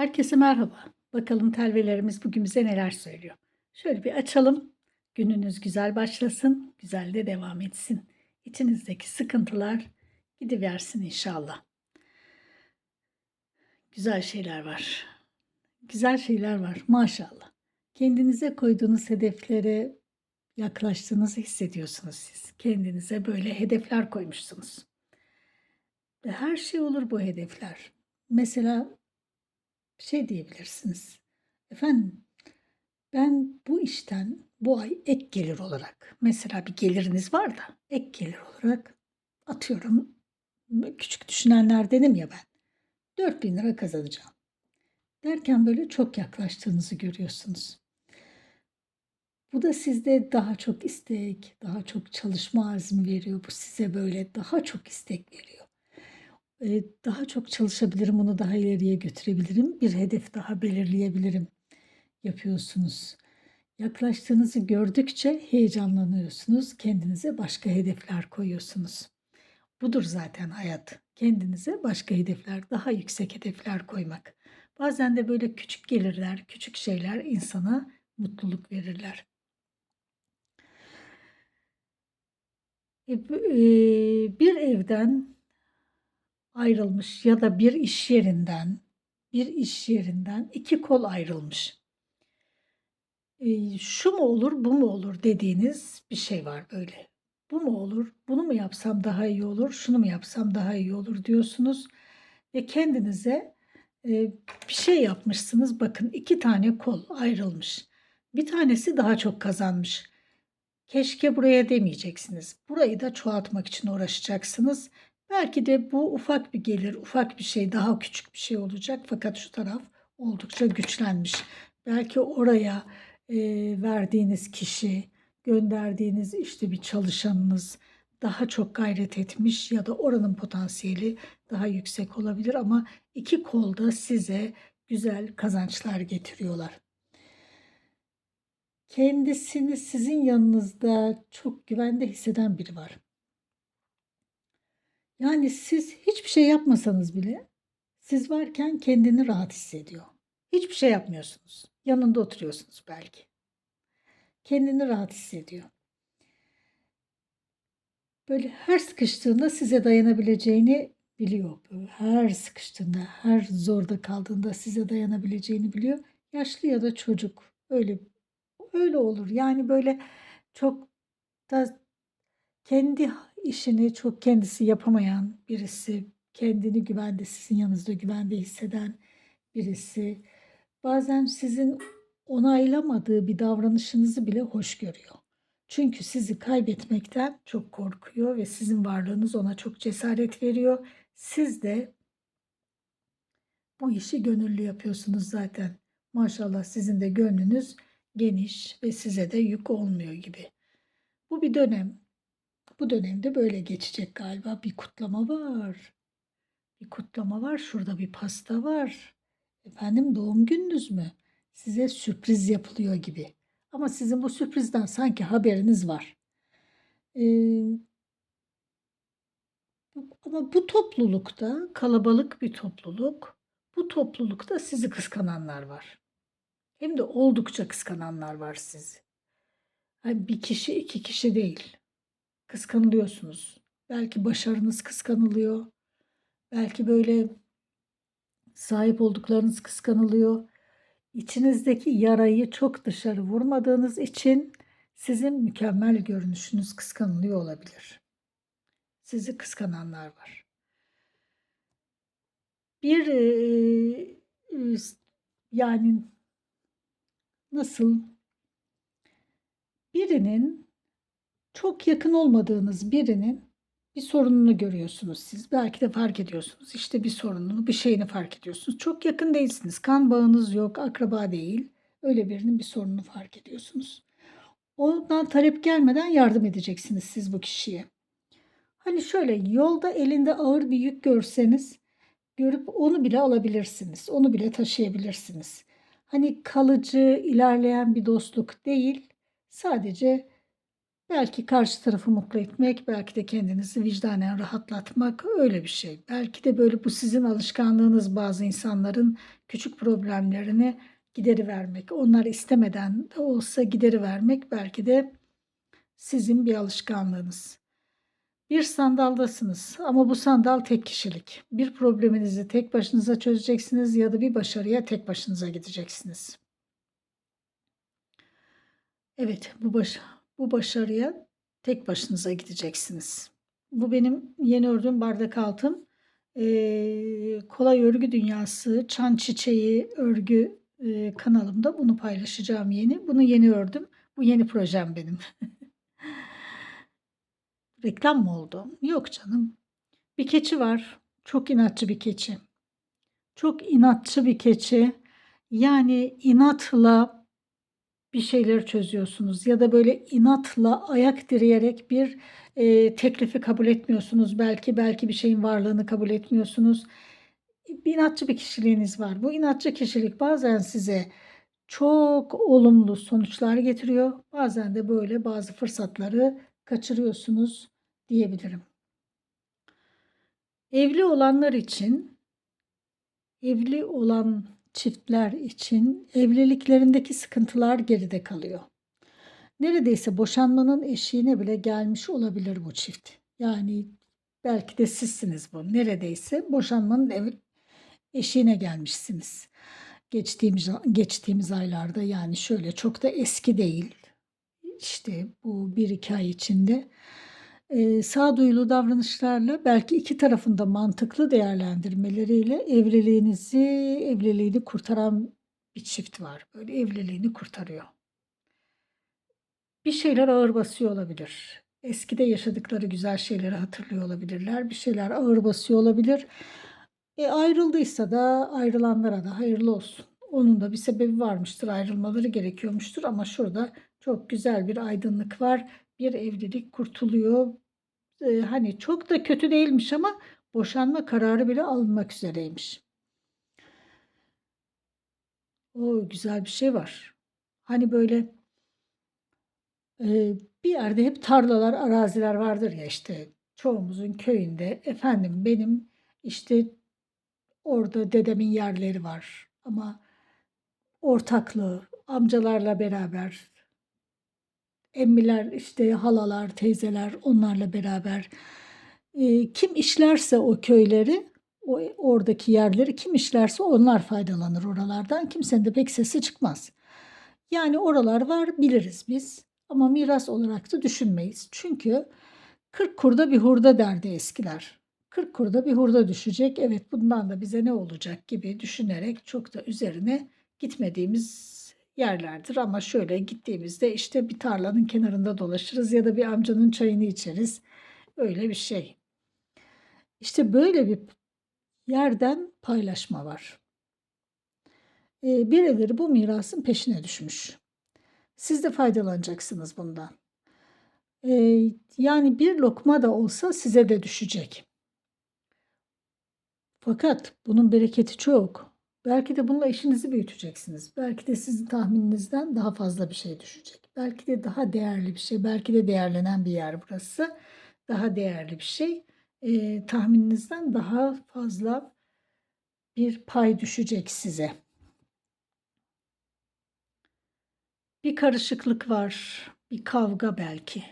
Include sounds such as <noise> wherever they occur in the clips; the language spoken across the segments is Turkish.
Herkese merhaba. Bakalım telvelerimiz bugün bize neler söylüyor. Şöyle bir açalım. Gününüz güzel başlasın, güzel de devam etsin. İçinizdeki sıkıntılar gidiversin inşallah. Güzel şeyler var. Güzel şeyler var maşallah. Kendinize koyduğunuz hedeflere yaklaştığınızı hissediyorsunuz siz. Kendinize böyle hedefler koymuşsunuz. Ve her şey olur bu hedefler. Mesela şey diyebilirsiniz. Efendim ben bu işten bu ay ek gelir olarak mesela bir geliriniz var da ek gelir olarak atıyorum küçük düşünenlerdenim ya ben 4000 lira kazanacağım. Derken böyle çok yaklaştığınızı görüyorsunuz. Bu da sizde daha çok istek, daha çok çalışma azmi veriyor. Bu size böyle daha çok istek veriyor. Daha çok çalışabilirim, bunu daha ileriye götürebilirim, bir hedef daha belirleyebilirim yapıyorsunuz. Yaklaştığınızı gördükçe heyecanlanıyorsunuz, kendinize başka hedefler koyuyorsunuz. Budur zaten hayat. Kendinize başka hedefler, daha yüksek hedefler koymak. Bazen de böyle küçük gelirler, küçük şeyler insana mutluluk verirler. E, bir evden ayrılmış ya da bir iş yerinden bir iş yerinden iki kol ayrılmış. Eee, şu mu olur, bu mu olur dediğiniz bir şey var böyle. Bu mu olur, bunu mu yapsam daha iyi olur, şunu mu yapsam daha iyi olur diyorsunuz ve kendinize eee, bir şey yapmışsınız. Bakın iki tane kol ayrılmış. Bir tanesi daha çok kazanmış. Keşke buraya demeyeceksiniz. Burayı da çoğaltmak için uğraşacaksınız. Belki de bu ufak bir gelir, ufak bir şey, daha küçük bir şey olacak. Fakat şu taraf oldukça güçlenmiş. Belki oraya eee, verdiğiniz kişi, gönderdiğiniz işte bir çalışanınız daha çok gayret etmiş ya da oranın potansiyeli daha yüksek olabilir ama iki kolda size güzel kazançlar getiriyorlar. Kendisini sizin yanınızda çok güvende hisseden biri var. Yani siz hiçbir şey yapmasanız bile siz varken kendini rahat hissediyor. Hiçbir şey yapmıyorsunuz. Yanında oturuyorsunuz belki. Kendini rahat hissediyor. Böyle her sıkıştığında size dayanabileceğini biliyor. Böyle her sıkıştığında, her zorda kaldığında size dayanabileceğini biliyor. Yaşlı ya da çocuk öyle öyle olur. Yani böyle çok da kendi işini çok kendisi yapamayan birisi, kendini güvende, sizin yanınızda güvende hisseden birisi, bazen sizin onaylamadığı bir davranışınızı bile hoş görüyor. Çünkü sizi kaybetmekten çok korkuyor ve sizin varlığınız ona çok cesaret veriyor. Siz de bu işi gönüllü yapıyorsunuz zaten. Maşallah sizin de gönlünüz geniş ve size de yük olmuyor gibi. Bu bir dönem. Bu dönemde böyle geçecek galiba. Bir kutlama var. Bir kutlama var. Şurada bir pasta var. Efendim doğum gününüz mü? Size sürpriz yapılıyor gibi. Ama sizin bu sürprizden sanki haberiniz var. Ee, ama bu toplulukta kalabalık bir topluluk. Bu toplulukta sizi kıskananlar var. Hem de oldukça kıskananlar var sizi. Yani bir kişi iki kişi değil kıskanılıyorsunuz. Belki başarınız kıskanılıyor. Belki böyle sahip olduklarınız kıskanılıyor. İçinizdeki yarayı çok dışarı vurmadığınız için sizin mükemmel görünüşünüz kıskanılıyor olabilir. Sizi kıskananlar var. Bir e, e, yani nasıl birinin çok yakın olmadığınız birinin bir sorununu görüyorsunuz siz. Belki de fark ediyorsunuz. İşte bir sorununu, bir şeyini fark ediyorsunuz. Çok yakın değilsiniz. Kan bağınız yok, akraba değil. Öyle birinin bir sorununu fark ediyorsunuz. Ondan talep gelmeden yardım edeceksiniz siz bu kişiye. Hani şöyle yolda elinde ağır bir yük görseniz görüp onu bile alabilirsiniz. Onu bile taşıyabilirsiniz. Hani kalıcı, ilerleyen bir dostluk değil. Sadece Belki karşı tarafı mutlu etmek, belki de kendinizi vicdanen rahatlatmak öyle bir şey. Belki de böyle bu sizin alışkanlığınız bazı insanların küçük problemlerini giderivermek. Onlar istemeden de olsa giderivermek belki de sizin bir alışkanlığınız. Bir sandaldasınız ama bu sandal tek kişilik. Bir probleminizi tek başınıza çözeceksiniz ya da bir başarıya tek başınıza gideceksiniz. Evet, bu baş bu başarıya tek başınıza gideceksiniz. Bu benim yeni ördüğüm bardak altın. Ee, kolay örgü dünyası, çan çiçeği örgü e, kanalımda bunu paylaşacağım yeni. Bunu yeni ördüm. Bu yeni projem benim. <laughs> Reklam mı oldu? Yok canım. Bir keçi var. Çok inatçı bir keçi. Çok inatçı bir keçi. Yani inatla bir şeyler çözüyorsunuz ya da böyle inatla ayak direyerek bir e, teklifi kabul etmiyorsunuz. Belki belki bir şeyin varlığını kabul etmiyorsunuz. Bir inatçı bir kişiliğiniz var. Bu inatçı kişilik bazen size çok olumlu sonuçlar getiriyor. Bazen de böyle bazı fırsatları kaçırıyorsunuz diyebilirim. Evli olanlar için evli olan çiftler için evliliklerindeki sıkıntılar geride kalıyor. Neredeyse boşanmanın eşiğine bile gelmiş olabilir bu çift. Yani belki de sizsiniz bu. Neredeyse boşanmanın ev, eşiğine gelmişsiniz. Geçtiğimiz geçtiğimiz aylarda yani şöyle çok da eski değil. İşte bu bir iki ay içinde e, sağduyulu davranışlarla belki iki tarafında mantıklı değerlendirmeleriyle evliliğinizi, evliliğini kurtaran bir çift var. Böyle evliliğini kurtarıyor. Bir şeyler ağır basıyor olabilir. Eskide yaşadıkları güzel şeyleri hatırlıyor olabilirler. Bir şeyler ağır basıyor olabilir. E, ayrıldıysa da ayrılanlara da hayırlı olsun. Onun da bir sebebi varmıştır. Ayrılmaları gerekiyormuştur ama şurada çok güzel bir aydınlık var. Bir evlilik kurtuluyor. Ee, hani çok da kötü değilmiş ama boşanma kararı bile alınmak üzereymiş. O güzel bir şey var. Hani böyle e, bir yerde hep tarlalar, araziler vardır ya işte çoğumuzun köyünde. Efendim benim işte orada dedemin yerleri var ama ortaklığı, amcalarla beraber emmiler, işte halalar, teyzeler onlarla beraber e, kim işlerse o köyleri, o oradaki yerleri kim işlerse onlar faydalanır oralardan. Kimsenin de pek sesi çıkmaz. Yani oralar var biliriz biz ama miras olarak da düşünmeyiz. Çünkü 40 kurda bir hurda derdi eskiler. 40 kurda bir hurda düşecek. Evet bundan da bize ne olacak gibi düşünerek çok da üzerine gitmediğimiz yerlerdir ama şöyle gittiğimizde işte bir tarlanın kenarında dolaşırız ya da bir amcanın çayını içeriz. Öyle bir şey. İşte böyle bir yerden paylaşma var. Ee, birileri bu mirasın peşine düşmüş. Siz de faydalanacaksınız bundan. Ee, yani bir lokma da olsa size de düşecek. Fakat bunun bereketi çok. Belki de bununla işinizi büyüteceksiniz. Belki de sizin tahmininizden daha fazla bir şey düşecek. Belki de daha değerli bir şey. Belki de değerlenen bir yer burası. Daha değerli bir şey. E, tahmininizden daha fazla bir pay düşecek size. Bir karışıklık var. Bir kavga belki.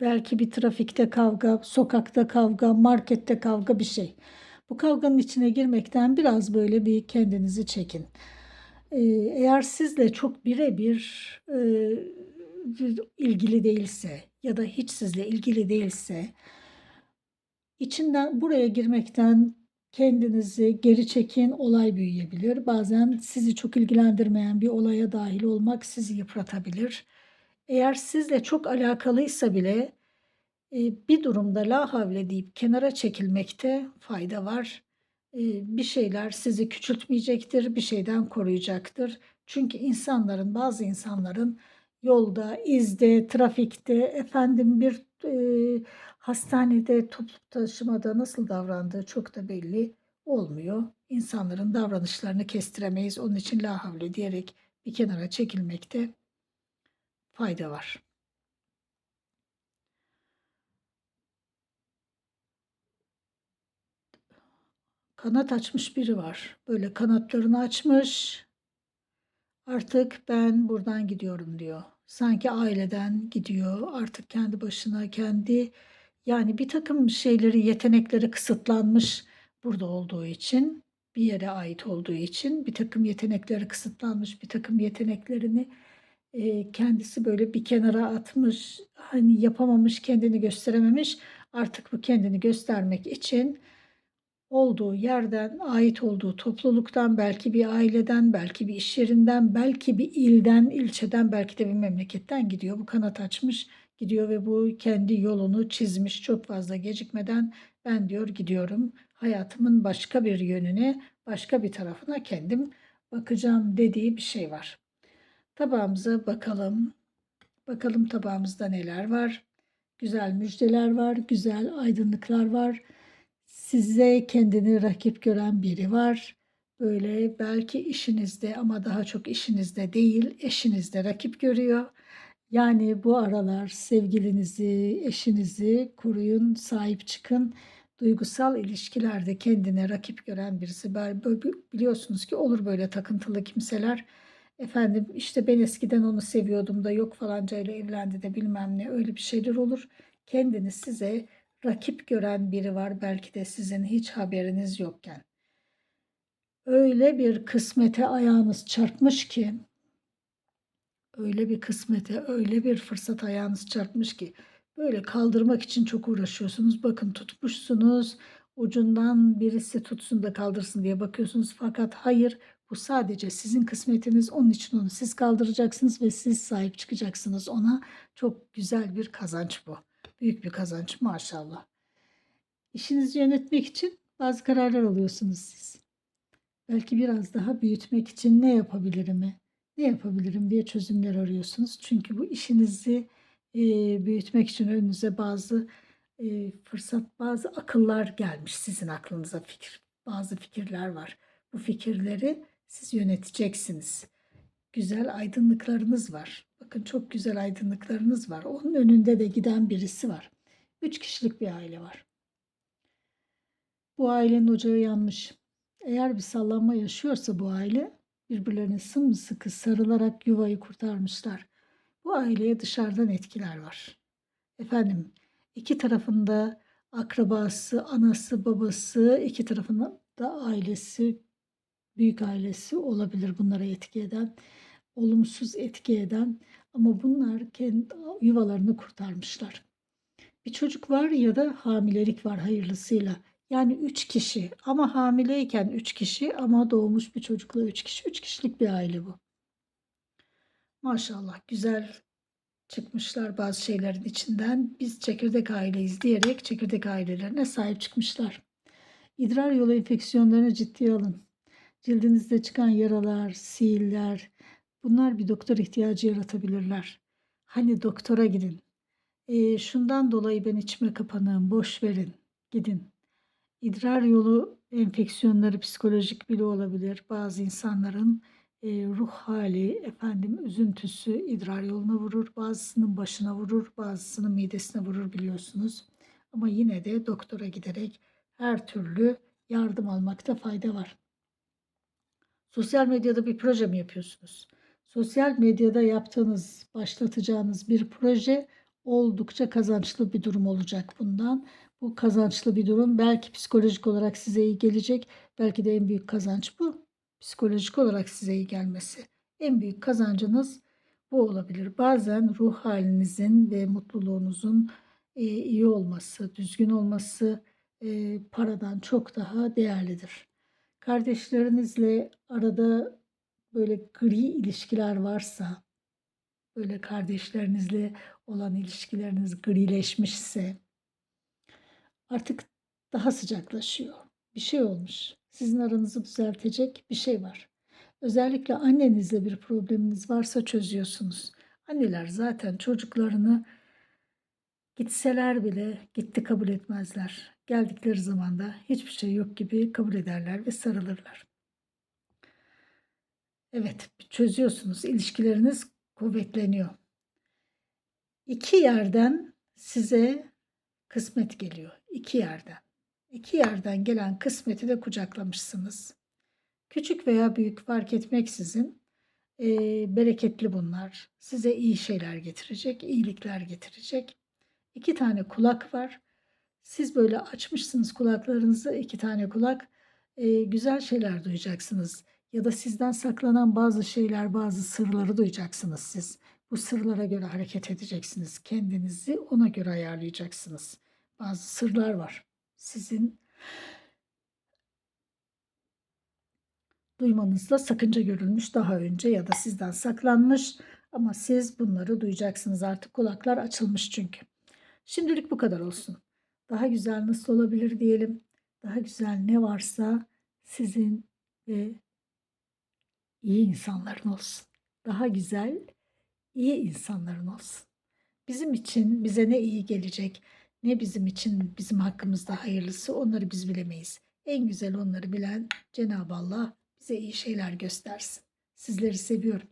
Belki bir trafikte kavga, sokakta kavga, markette kavga bir şey. Bu kavganın içine girmekten biraz böyle bir kendinizi çekin. Ee, eğer sizle çok birebir e, ilgili değilse ya da hiç sizle ilgili değilse içinden buraya girmekten kendinizi geri çekin olay büyüyebilir. Bazen sizi çok ilgilendirmeyen bir olaya dahil olmak sizi yıpratabilir. Eğer sizle çok alakalıysa bile bir durumda la havle deyip kenara çekilmekte fayda var. Bir şeyler sizi küçültmeyecektir, bir şeyden koruyacaktır. Çünkü insanların, bazı insanların yolda, izde, trafikte, efendim bir hastanede, toplu taşımada nasıl davrandığı çok da belli olmuyor. İnsanların davranışlarını kestiremeyiz. Onun için la havle diyerek bir kenara çekilmekte fayda var. Kanat açmış biri var. Böyle kanatlarını açmış. Artık ben buradan gidiyorum diyor. Sanki aileden gidiyor. Artık kendi başına kendi yani bir takım şeyleri yetenekleri kısıtlanmış burada olduğu için bir yere ait olduğu için bir takım yetenekleri kısıtlanmış bir takım yeteneklerini e, kendisi böyle bir kenara atmış hani yapamamış kendini gösterememiş artık bu kendini göstermek için olduğu yerden, ait olduğu topluluktan, belki bir aileden, belki bir iş yerinden, belki bir ilden, ilçeden, belki de bir memleketten gidiyor. Bu kanat açmış gidiyor ve bu kendi yolunu çizmiş çok fazla gecikmeden ben diyor gidiyorum. Hayatımın başka bir yönüne, başka bir tarafına kendim bakacağım dediği bir şey var. Tabağımıza bakalım. Bakalım tabağımızda neler var. Güzel müjdeler var, güzel aydınlıklar var size kendini rakip gören biri var. Böyle belki işinizde ama daha çok işinizde değil, eşinizde rakip görüyor. Yani bu aralar sevgilinizi, eşinizi koruyun, sahip çıkın. Duygusal ilişkilerde kendine rakip gören birisi. Biliyorsunuz ki olur böyle takıntılı kimseler. Efendim işte ben eskiden onu seviyordum da yok falanca ile evlendi de bilmem ne öyle bir şeyler olur. Kendini size rakip gören biri var belki de sizin hiç haberiniz yokken. Öyle bir kısmete ayağınız çarpmış ki öyle bir kısmete, öyle bir fırsat ayağınız çarpmış ki böyle kaldırmak için çok uğraşıyorsunuz. Bakın tutmuşsunuz. Ucundan birisi tutsun da kaldırsın diye bakıyorsunuz. Fakat hayır bu sadece sizin kısmetiniz. Onun için onu siz kaldıracaksınız ve siz sahip çıkacaksınız ona. Çok güzel bir kazanç bu. Büyük bir kazanç maşallah. İşinizi yönetmek için bazı kararlar alıyorsunuz siz. Belki biraz daha büyütmek için ne yapabilirim, ne yapabilirim diye çözümler arıyorsunuz. Çünkü bu işinizi e, büyütmek için önünüze bazı e, fırsat, bazı akıllar gelmiş sizin aklınıza fikir. Bazı fikirler var. Bu fikirleri siz yöneteceksiniz. Güzel aydınlıklarınız var. Bakın çok güzel aydınlıklarınız var. Onun önünde de giden birisi var. Üç kişilik bir aile var. Bu ailenin ocağı yanmış. Eğer bir sallanma yaşıyorsa bu aile birbirlerine sımsıkı sarılarak yuvayı kurtarmışlar. Bu aileye dışarıdan etkiler var. Efendim iki tarafında akrabası, anası, babası, iki tarafında da ailesi, büyük ailesi olabilir bunlara etki eden, olumsuz etki eden ama bunlar kendi yuvalarını kurtarmışlar. Bir çocuk var ya da hamilelik var hayırlısıyla. Yani 3 kişi ama hamileyken 3 kişi ama doğmuş bir çocukla 3 kişi. 3 kişilik bir aile bu. Maşallah güzel çıkmışlar bazı şeylerin içinden. Biz çekirdek aileyiz diyerek çekirdek ailelerine sahip çıkmışlar. İdrar yolu enfeksiyonlarını ciddiye alın. Cildinizde çıkan yaralar, sihirler bunlar bir doktor ihtiyacı yaratabilirler. Hani doktora gidin. E, şundan dolayı ben içime kapanığım, boş verin, gidin. İdrar yolu enfeksiyonları psikolojik bile olabilir. Bazı insanların e, ruh hali, efendim üzüntüsü idrar yoluna vurur. Bazısının başına vurur, bazısının midesine vurur biliyorsunuz. Ama yine de doktora giderek her türlü yardım almakta fayda var. Sosyal medyada bir proje mi yapıyorsunuz? Sosyal medyada yaptığınız, başlatacağınız bir proje oldukça kazançlı bir durum olacak bundan. Bu kazançlı bir durum. Belki psikolojik olarak size iyi gelecek. Belki de en büyük kazanç bu. Psikolojik olarak size iyi gelmesi. En büyük kazancınız bu olabilir. Bazen ruh halinizin ve mutluluğunuzun iyi olması, düzgün olması paradan çok daha değerlidir. Kardeşlerinizle arada böyle gri ilişkiler varsa, böyle kardeşlerinizle olan ilişkileriniz grileşmişse, artık daha sıcaklaşıyor. Bir şey olmuş. Sizin aranızı düzeltecek bir şey var. Özellikle annenizle bir probleminiz varsa çözüyorsunuz. Anneler zaten çocuklarını gitseler bile gitti kabul etmezler. Geldikleri zaman da hiçbir şey yok gibi kabul ederler ve sarılırlar. Evet, çözüyorsunuz. İlişkileriniz kuvvetleniyor. İki yerden size kısmet geliyor iki yerden. İki yerden gelen kısmeti de kucaklamışsınız. Küçük veya büyük fark etmeksizin eee, bereketli bunlar. Size iyi şeyler getirecek, iyilikler getirecek. İki tane kulak var. Siz böyle açmışsınız kulaklarınızı, iki tane kulak. Eee, güzel şeyler duyacaksınız. Ya da sizden saklanan bazı şeyler, bazı sırları duyacaksınız siz. Bu sırlara göre hareket edeceksiniz. Kendinizi ona göre ayarlayacaksınız. Bazı sırlar var. Sizin duymanızda sakınca görülmüş daha önce ya da sizden saklanmış ama siz bunları duyacaksınız artık kulaklar açılmış çünkü. Şimdilik bu kadar olsun. Daha güzel nasıl olabilir diyelim. Daha güzel ne varsa sizin ve iyi insanların olsun. Daha güzel iyi insanların olsun. Bizim için bize ne iyi gelecek, ne bizim için bizim hakkımızda hayırlısı onları biz bilemeyiz. En güzel onları bilen Cenab-ı Allah bize iyi şeyler göstersin. Sizleri seviyorum.